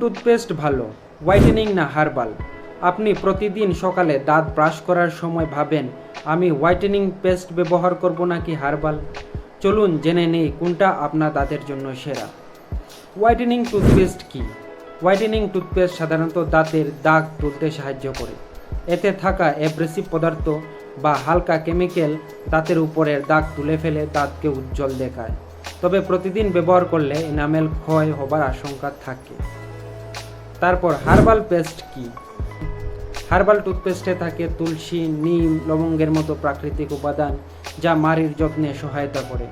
Toothpaste ভালো? Whitening না herbal? আপনি প্রতিদিন সকালে দাঁত ব্রাশ করার সময় ভাবেন, আমি হোয়াইটেনিং পেস্ট ব্যবহার করব নাকি হার্বাল? চলুন জেনে নেই কোনটা আপনার দাঁতের জন্য সেরা। হোয়াইটেনিং টুথপেস্ট কি? হোয়াইটেনিং টুথপেস্ট সাধারণত দাঁতের দাগ তুলতে সাহায্য করে। এতে থাকা অ্যাব্রেসিভ পদার্থ বা হালকা কেমিক্যাল দাঁতের উপরের দাগ তুলে ফেলে দাঁতকে উজ্জ্বল দেখায়। তবে প্রতিদিন ব্যবহার করলে এনামেল ক্ষয় হবার আশঙ্কা থাকে। তারপর হার্বাল পেস্ট কি? হার্বাল টুথপেস্টে থাকে তুলসী, নিম, লবঙ্গের মতো প্রাকৃতিক উপাদান যা মারির যত্নে সহায়তা করে।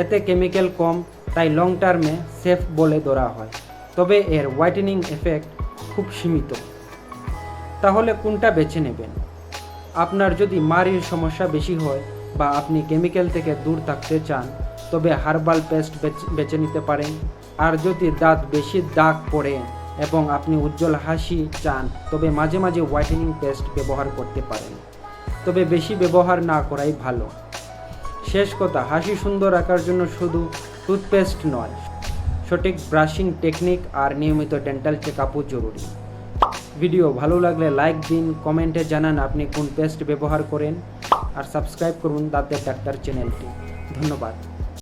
এতে কেমিক্যাল কম, তাই লং টার্মে সেফ বলে ধরা হয়। তবে এর হোয়াইটেনিং এফেক্ট খুব সীমিত। তাহলে কোনটা বেছে নেবেন? আপনার যদি মাড়ির সমস্যা বেশি হয় বা আপনি কেমিক্যাল থেকে দূর থাকতে চান, তবে হার্বাল পেস্ট বেছে নিতে পারেন। আর যদি দাঁত বেশি দাগ পড়ে এবং আপনি উজ্জ্বল হাসি চান, তবে মাঝে মাঝে হোয়াইটেনিং পেস্ট ব্যবহার করতে পারেন। তবে বেশি ব্যবহার না করাই ভালো। শেষ কথা, হাসি সুন্দর রাখার জন্য শুধু টুথপেস্ট নয়, সঠিক ব্রাশিং টেকনিক আর নিয়মিত ডেন্টাল চেক আপও জরুরি। ভিডিও ভালো লাগলে লাইক দিন কমেন্টে জানান আপনি কোন পেস্ট ব্যবহার করেন, আর সাবস্ক্রাইব করুন দাঁতের ডাক্তার চ্যানেলটি ধন্যবাদ।